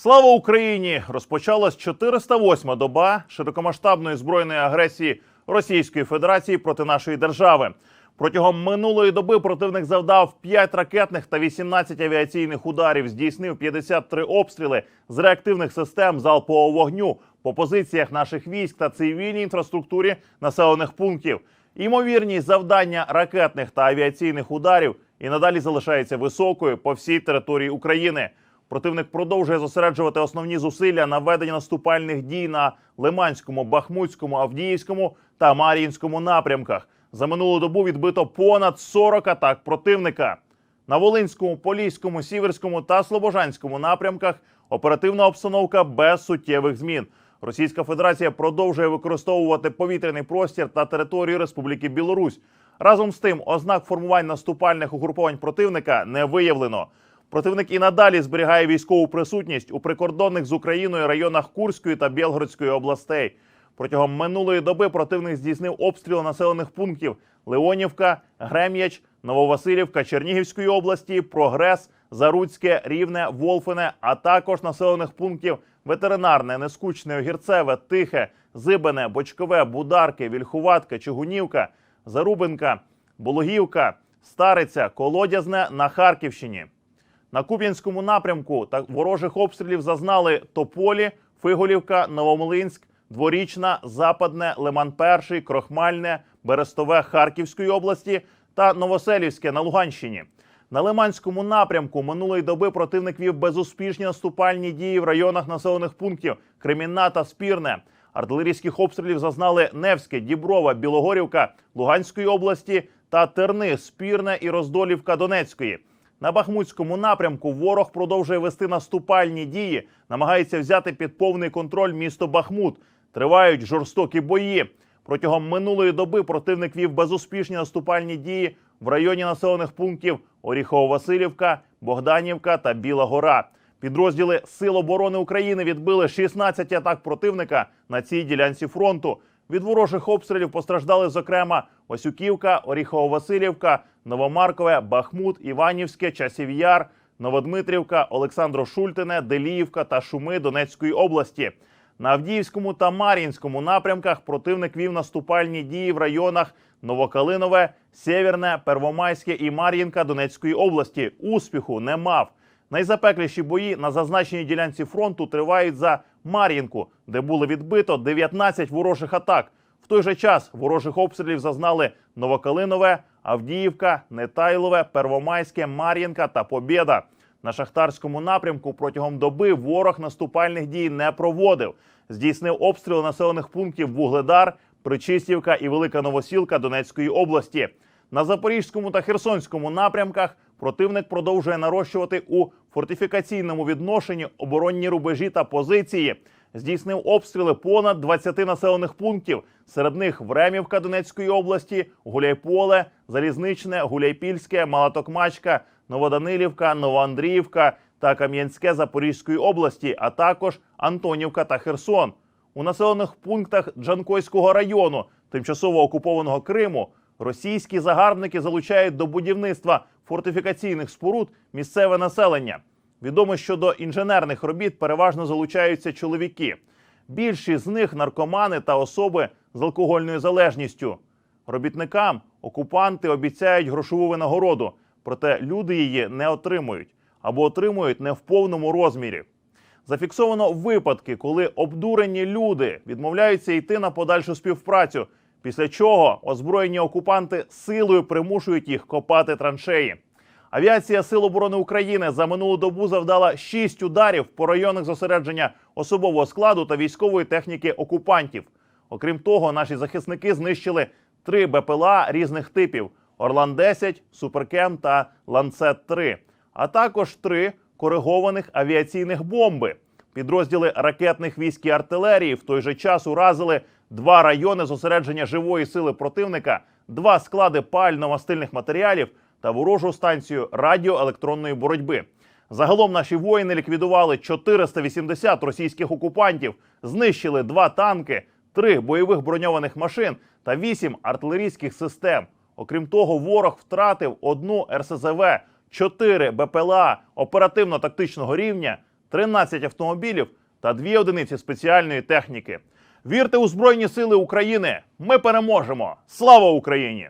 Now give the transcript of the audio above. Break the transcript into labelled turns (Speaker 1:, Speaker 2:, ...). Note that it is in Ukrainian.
Speaker 1: Слава Україні! Розпочалась 408-ма доба широкомасштабної збройної агресії Російської Федерації проти нашої держави. Протягом минулої доби противник завдав 5 ракетних та 18 авіаційних ударів, здійснив 53 обстріли з реактивних систем залпового вогню по позиціях наших військ та цивільній інфраструктурі населених пунктів. Ймовірність завдання ракетних та авіаційних ударів і надалі залишається високою по всій території України. Противник продовжує зосереджувати основні зусилля на ведення наступальних дій на Лиманському, Бахмутському, Авдіївському та Мар'їнському напрямках. За минулу добу відбито понад 40 атак противника. На Волинському, Поліському, Сіверському та Слобожанському напрямках оперативна обстановка без суттєвих змін. Російська Федерація продовжує використовувати повітряний простір та територію Республіки Білорусь. Разом з тим, ознак формувань наступальних угруповань противника не виявлено. Противник і надалі зберігає військову присутність у прикордонних з Україною районах Курської та Білгородської областей. Протягом минулої доби противник здійснив обстріл населених пунктів Леонівка, Грем'яч, Нововасилівка Чернігівської області, Прогрес, Заруцьке, Рівне, Волфине, а також населених пунктів Ветеринарне, Нескучне, Огірцеве, Тихе, Зибене, Бочкове, Бударки, Вільхуватка, Чигунівка, Зарубинка, Бологівка, Стариця, Колодязне на Харківщині. На Куп'янському напрямку та ворожих обстрілів зазнали Тополі, Фиголівка, Новомлинськ, Дворічна, Западне, Лиман Перший, Крохмальне, Берестове Харківської області та Новоселівське на Луганщині. На Лиманському напрямку минулої доби противник вів безуспішні наступальні дії в районах населених пунктів Кремінна та Спірне. Артилерійських обстрілів зазнали Невське, Діброва, Білогорівка Луганської області та Терни, Спірне і Роздолівка Донецької. На Бахмутському напрямку ворог продовжує вести наступальні дії, намагається взяти під повний контроль місто Бахмут. Тривають жорстокі бої. Протягом минулої доби противник вів безуспішні наступальні дії в районі населених пунктів Оріхово-Василівка, Богданівка та Біла Гора. Підрозділи Сил оборони України відбили 16 атак противника на цій ділянці фронту. Від ворожих обстрілів постраждали, зокрема, Осюківка, Оріхово-Василівка, Новомаркове, Бахмут, Іванівське, Часів Яр, Новодмитрівка, Олександро-Шультине, Деліївка та Шуми Донецької області. На Авдіївському та Мар'їнському напрямках противник вів наступальні дії в районах Новокалинове, Сєвєрне, Первомайське і Мар'їнка Донецької області. Успіху не мав. Найзапекліші бої на зазначеній ділянці фронту тривають за Мар'їнку, де було відбито 19 ворожих атак. В той же час ворожих обстрілів зазнали Новокалинове, Авдіївка, Нетайлове, Первомайське, Мар'їнка та Побєда. На шахтарському напрямку протягом доби ворог наступальних дій не проводив. Здійснив обстріл населених пунктів Вугледар, Причистівка і Велика Новосілка Донецької області. На Запорізькому та Херсонському напрямках противник продовжує нарощувати у фортифікаційному відношенні оборонні рубежі та позиції. Здійснив обстріли понад 20 населених пунктів. Серед них Времівка Донецької області, Гуляйполе, Залізничне, Гуляйпільське, Малатокмачка, Новоданилівка, Новоандріївка та Кам'янське Запорізької області, а також Антонівка та Херсон. У населених пунктах Джанкойського району, тимчасово окупованого Криму, російські загарбники залучають до будівництва фортифікаційних споруд місцеве населення. Відомо, що до інженерних робіт переважно залучаються чоловіки. Більшість з них наркомани та особи з алкогольною залежністю. Робітникам окупанти обіцяють грошову винагороду, проте люди її не отримують або отримують не в повному розмірі. Зафіксовано випадки, коли обдурені люди відмовляються йти на подальшу співпрацю, після чого озброєні окупанти силою примушують їх копати траншеї. Авіація Сил оборони України за минулу добу завдала 6 ударів по районах зосередження особового складу та військової техніки окупантів. Окрім того, наші захисники знищили три БПЛА різних типів: Орлан 10 Суперкем та Ланцет 3 а також три коригованих авіаційних бомби. Підрозділи ракетних військ і артилерії в той же час уразили два райони зосередження живої сили противника, два склади пально-мастильних матеріалів та ворожу станцію радіоелектронної боротьби. Загалом наші воїни ліквідували 480 російських окупантів, знищили два танки, три бойових броньованих машин та вісім артилерійських систем. Окрім того, ворог втратив одну РСЗВ, чотири БПЛА оперативно-тактичного рівня, 13 автомобілів та дві одиниці спеціальної техніки. Вірте у Збройні Сили України! Ми переможемо! Слава Україні!